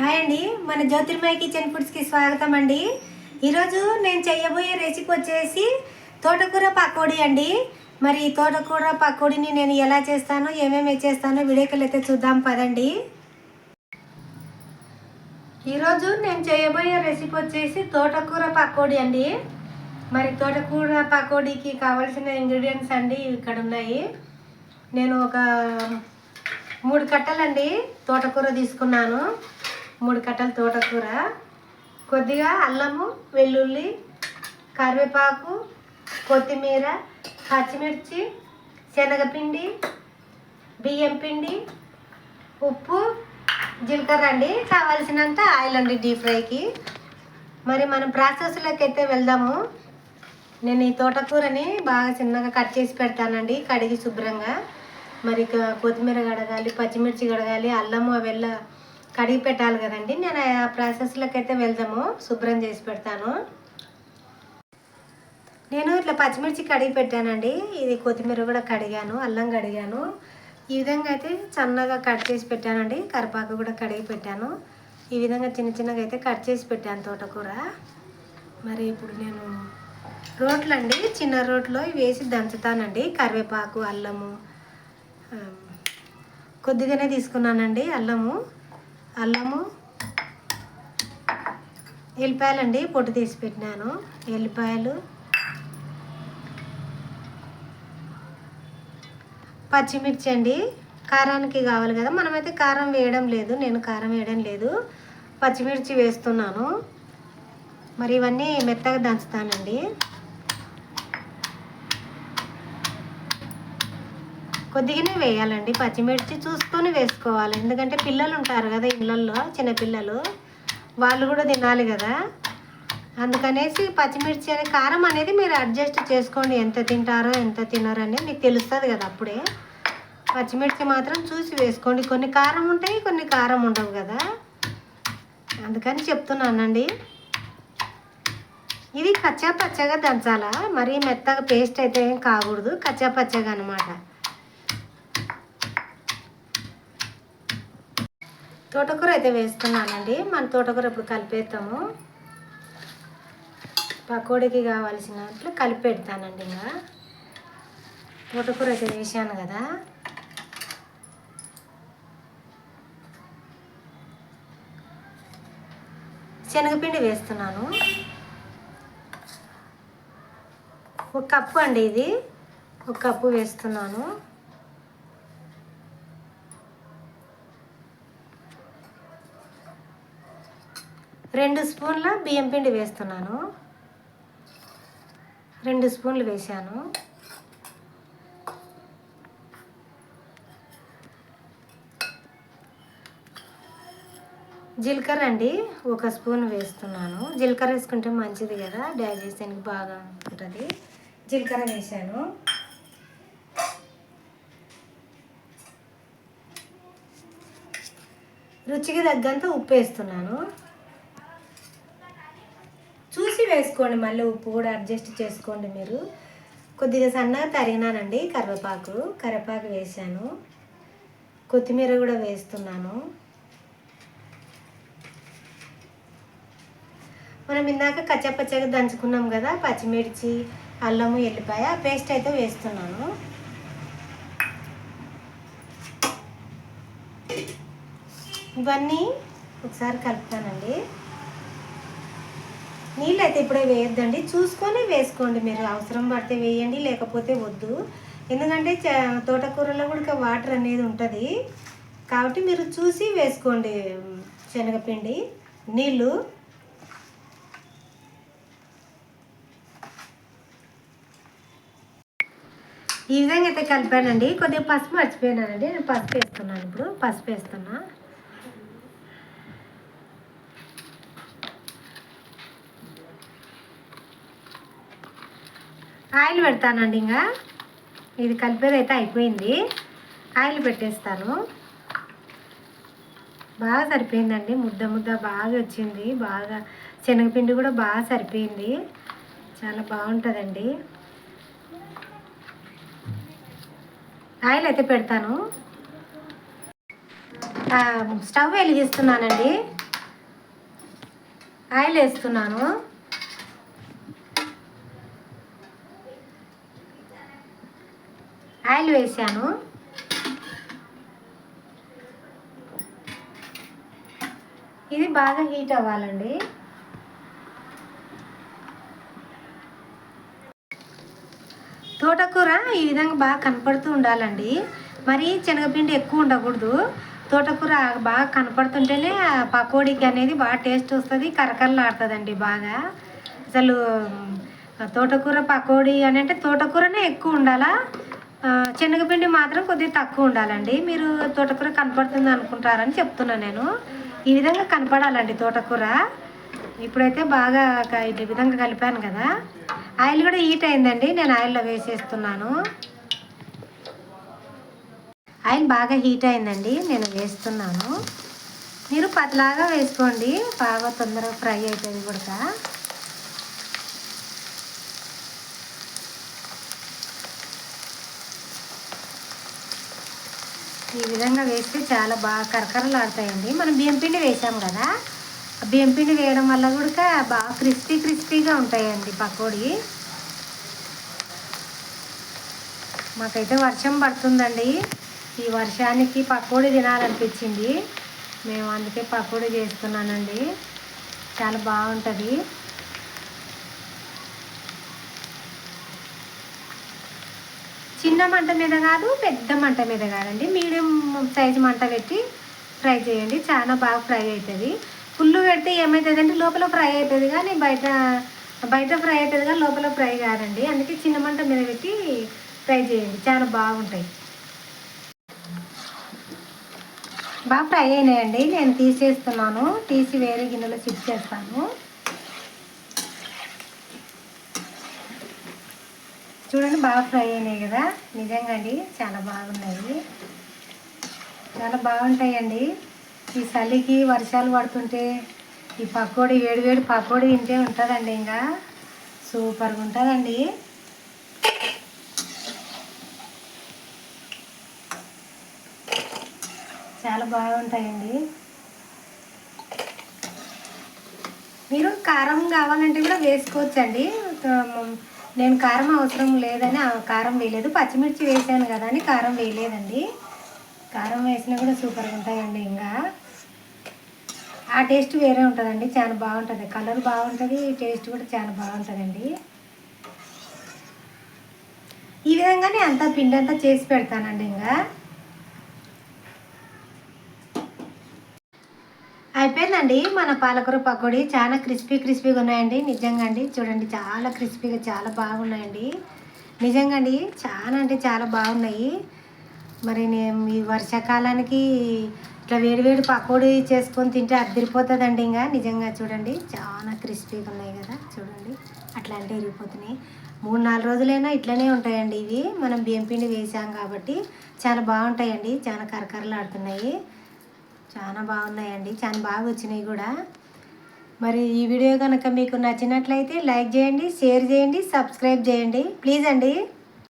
Hi అండి. మన జ్యోతిర్మయ kitchen ఫుడ్స్కి స్వాగతం అండి. ఈరోజు నేను చేయబోయే రెసిపీ వచ్చేసి తోటకూర పకోడీ అండి. మరి ఈ తోటకూర పకోడీని నేను ఎలా చేస్తానో ఏమేమి చేస్తానో వీడియోకి అయితే చూద్దాం పదండి. ఈరోజు నేను చేయబోయే రెసిపీ వచ్చేసి తోటకూర పకోడీ అండి. మరి తోటకూర పకోడీకి కావాల్సిన ఇంగ్రీడియంట్స్ అండి ఇక్కడ ఉన్నాయి. నేను ఒక మూడు కట్టలండి తోటకూర తీసుకున్నాను. మూడు కట్టలు తోటకూర కొద్దిగా అల్లము వెల్లుల్లి కరివేపాకు కొత్తిమీర పచ్చిమిర్చి శనగపిండి బియ్యం పిండి ఉప్పు జీలకర్ర అండి. కావాల్సినంత ఆయిల్ అండి డీప్ ఫ్రైకి. మరి మనం ప్రాసెస్లోకి అయితే వెళ్దాము. నేను ఈ తోటకూరని బాగా చిన్నగా కట్ చేసి పెడతానండి కడిగి శుభ్రంగా. మరి కొత్తిమీర కడగాలి పచ్చిమిర్చి కడగాలి అల్లము అవెల్లా కడిగి పెట్టాలి కదండి. నేను ఆ ప్రాసెస్లోకి అయితే వెళ్దాము. శుభ్రం చేసి పెడతాను. నేను ఇట్లా పచ్చిమిర్చి కడిగి పెట్టానండి. ఇది కొత్తిమీర కూడా కడిగాను అల్లం కడిగాను. ఈ విధంగా అయితే సన్నగా కట్ చేసి పెట్టానండి. కరిపాకు కూడా కడిగి పెట్టాను. ఈ విధంగా చిన్న చిన్నగా అయితే కట్ చేసి పెట్టాను తోటకూర. మరి ఇప్పుడు నేను రోట్లు అండి చిన్న రోట్లో వేసి దంచుతానండి. కరివేపాకు అల్లము కొద్దిగానే తీసుకున్నానండి అల్లము. అల్లము ఎల్లిపాయలండి పొట్టు తీసి పెట్టినాను. ఎల్లిపాయలు పచ్చిమిర్చి అండి. కారానికి కావాలి కదా. మనమైతే కారం వేయడం లేదు. నేను కారం వేయడం లేదు. పచ్చిమిర్చి వేస్తున్నాను. మరి ఇవన్నీ మెత్తగా దంచుతానండి. కొద్దిగానే వేయాలండి. పచ్చిమిర్చి చూసుకొని వేసుకోవాలి. ఎందుకంటే పిల్లలు ఉంటారు కదా ఇళ్ళల్లో చిన్నపిల్లలు. వాళ్ళు కూడా తినాలి కదా. అందుకనేసి పచ్చిమిర్చి అనే కారం అనేది మీరు అడ్జస్ట్ చేసుకోండి. ఎంత తింటారో ఎంత తినారో అనేది మీకు తెలుస్తుంది కదా అప్పుడే. పచ్చిమిర్చి మాత్రం చూసి వేసుకోండి. కొన్ని కారం ఉంటాయి కొన్ని కారం ఉండవు కదా. అందుకని చెప్తున్నానండి. ఇది కచ్చా పచ్చగా దంచాలా? మరీ మెత్తగా పేస్ట్ అయితే ఏం కాకూడదు. కచ్చా పచ్చగా అనమాట తోటకూర అయితే వేస్తున్నానండి. మన తోటకూర ఇప్పుడు కలిపేస్తాము పకోడీకి కావాల్సినట్లు కలిపెడతానండి ఇంకా తోటకూర అయితే వేసాను కదా. శనగపిండి వేస్తున్నాను. ఒక కప్పు అండి ఇది. ఒక కప్పు వేస్తున్నాను. రెండు స్పూన్ల బియ్యం పిండి వేస్తున్నాను. రెండు స్పూన్లు వేశాను. జీలకర్ర అండి ఒక స్పూన్ వేస్తున్నాను. జీలకర్ర వేసుకుంటే మంచిది కదా డైజెషన్కి బాగా ఉంటుంది. జీలకర్ర వేశాను. రుచికి తగ్గంత ఉప్పు వేస్తున్నాను. వేసుకోండి మళ్ళీ ఉప్పు కూడా అడ్జస్ట్ చేసుకోండి మీరు. కొద్దిగా సన్నగా తరిగినానండి కరివేపాకు. కరివేపాకు వేసాను. కొత్తిమీర కూడా వేస్తున్నాను. మనం ఇందాక కచ్చపచ్చగా దంచుకున్నాం కదా పచ్చిమిర్చి అల్లము ఎల్లిపాయ పేస్ట్ అయితే వేస్తున్నాను. ఇవన్నీ ఒకసారి కలుపుతానండి. నీళ్ళు అయితే ఇప్పుడే వేయొద్దండి. చూసుకొని వేసుకోండి. మీరు అవసరం పడితే వేయండి లేకపోతే వద్దు. ఎందుకంటే చ- తోటకూరలో కూడా వాటర్ అనేది ఉంటుంది. కాబట్టి మీరు చూసి వేసుకోండి శనగపిండి నీళ్ళు. ఈ విధంగా అయితే కలిపానండి. కొద్దిగా పసుపు మర్చిపోయినానండి నేను పసుపు వేస్తున్నాను ఇప్పుడు. పసుపు వేస్తున్నా. ఆయిల్ పెడతానండి ఇంకా ఇది కలిపేది అయితే అయిపోయింది. ఆయిల్ పెట్టేస్తాను. బాగా సరిపోయిందండి. ముద్ద ముద్ద బాగా వచ్చింది. బాగా శనగపిండి కూడా బాగా సరిపోయింది. చాలా బాగుంటుందండి. ఆయిల్ అయితే పెడతాను స్టవ్ వెలిగిస్తున్నానండి. ఆయిల్ వేస్తున్నాను ఆయిల్ వేసాను. ఇది బాగా హీట్ అవ్వాలండి. తోటకూర ఈ విధంగా బాగా కనపడుతూ ఉండాలండి. మరి శనగపిండి ఎక్కువ ఉండకూడదు. తోటకూర బాగా కనపడుతుంటేనే ఆ పకోడీకి అనేది బాగా టేస్ట్ వస్తుంది కరకరలాడుతుందండి బాగా. అసలు తోటకూర పకోడీ అని అంటే తోటకూరనే ఎక్కువ ఉండాలా? శనగపిండి మాత్రం కొద్దిగా తక్కువ ఉండాలండి. మీరు తోటకూర కనపడుతుంది అనుకుంటారని చెప్తున్నాను నేను. ఈ విధంగా కనపడాలండి తోటకూర. ఇప్పుడైతే బాగా ఈ విధంగా కలిపాను కదా. ఆయిల్ కూడా హీట్ అయిందండి. నేను ఆయిల్లో వేసేస్తున్నాను. ఆయిల్ బాగా హీట్ అయిందండి. నేను వేస్తున్నాను. మీరు పతలాగా వేసుకోండి. బాగా తొందరగా ఫ్రై అవుతుంది కూడా. ఈ విధంగా వేస్తే చాలా బాగా కరకరలాడతాయండి. మనం బియ్యం పిండి వేసాం కదా ఆ బియ్యం పిండి వేయడం వల్ల కూడా బాగా క్రిస్పీ క్రిస్పీగా ఉంటాయండి పకోడీ. మాకైతే వర్షం పడుతుందండి. ఈ వర్షానికి పకోడీ తినాలనిపించింది. మేము అందుకే పకోడీ చేస్తున్నానండి. చాలా బాగుంటుంది. చిన్న మంట మీద కాదు పెద్ద మంట మీద కాదండి. మీడియం సైజ్ మంట పెట్టి ఫ్రై చేయండి. చాలా బాగా ఫ్రై అవుతుంది ఫుల్ పెడితే ఏమవుతుంది అంటే లోపల ఫ్రై అవుతుంది కానీ బయట బయట ఫ్రై అవుతుంది కానీ లోపల ఫ్రై కాదండి. అందుకే చిన్న మంట మీద పెట్టి ఫ్రై చేయండి. చాలా బాగుంటాయి. బాగా ఫ్రై అయినాయండి. నేను తీసేస్తున్నాను. తీసి వేరే గిన్నెలో షిఫ్ట్ చేస్తాను. చూడండి బాగా ఫ్రై అయినాయి కదా. నిజంగా అండి చాలా బాగున్నాయి. చాలా బాగుంటాయండి. ఈ చలికి వర్షాలు పడుతుంటే ఈ పకోడీ వేడి వేడి పకోడీ తింటే ఉంటుందండి ఇంకా. సూపర్గా ఉంటుందండి. చాలా బాగుంటాయండి. మీరు కారం కావాలంటే కూడా వేసుకోవచ్చండి. నేను కారం అవసరం లేదని ఆ కారం వేయలేదు. పచ్చిమిర్చి వేసాను కదా అని కారం వేయలేదండి. కారం వేసినా కూడా సూపర్గా ఉంటాయండి ఇంకా. ఆ టేస్ట్ వేరే ఉంటుందండి చాలా బాగుంటుంది. కలర్ బాగుంటుంది టేస్ట్ కూడా చాలా బాగుంటుందండి. ఈ విధంగానే అంతా పిండి అంతా చేసి పెడతానండి ఇంకా. అయిపోయిందండి. మన పాలకూర పకోడీ చాలా క్రిస్పీ క్రిస్పీగా ఉన్నాయండి. నిజంగా అండి చూడండి చాలా క్రిస్పీగా చాలా బాగున్నాయండి. నిజంగా అండి చాలా అంటే చాలా బాగున్నాయి. మరి నేను ఈ వర్షాకాలానికి ఇట్లా వేడివేడి పకోడీ చేసుకొని తింటే అద్దరిపోతుందండి ఇంకా. నిజంగా చూడండి చాలా క్రిస్పీగా ఉన్నాయి కదా. చూడండి అట్లా అంటే ఇరిగిపోతున్నాయి మూడు నాలుగు రోజులైనా ఇట్లనే ఉంటాయండి ఇవి. మనం బియ్యం పిండి వేసాం కాబట్టి చాలా బాగుంటాయండి. చాలా కరకరలాడుతున్నాయి. చాలా బాగున్నాయండి. చాలా బాగా వచ్చినాయి కూడా. మరి ఈ వీడియో కనుక మీకు నచ్చినట్లయితే లైక్ చేయండి షేర్ చేయండి సబ్స్క్రైబ్ చేయండి. ప్లీజ్ అండి.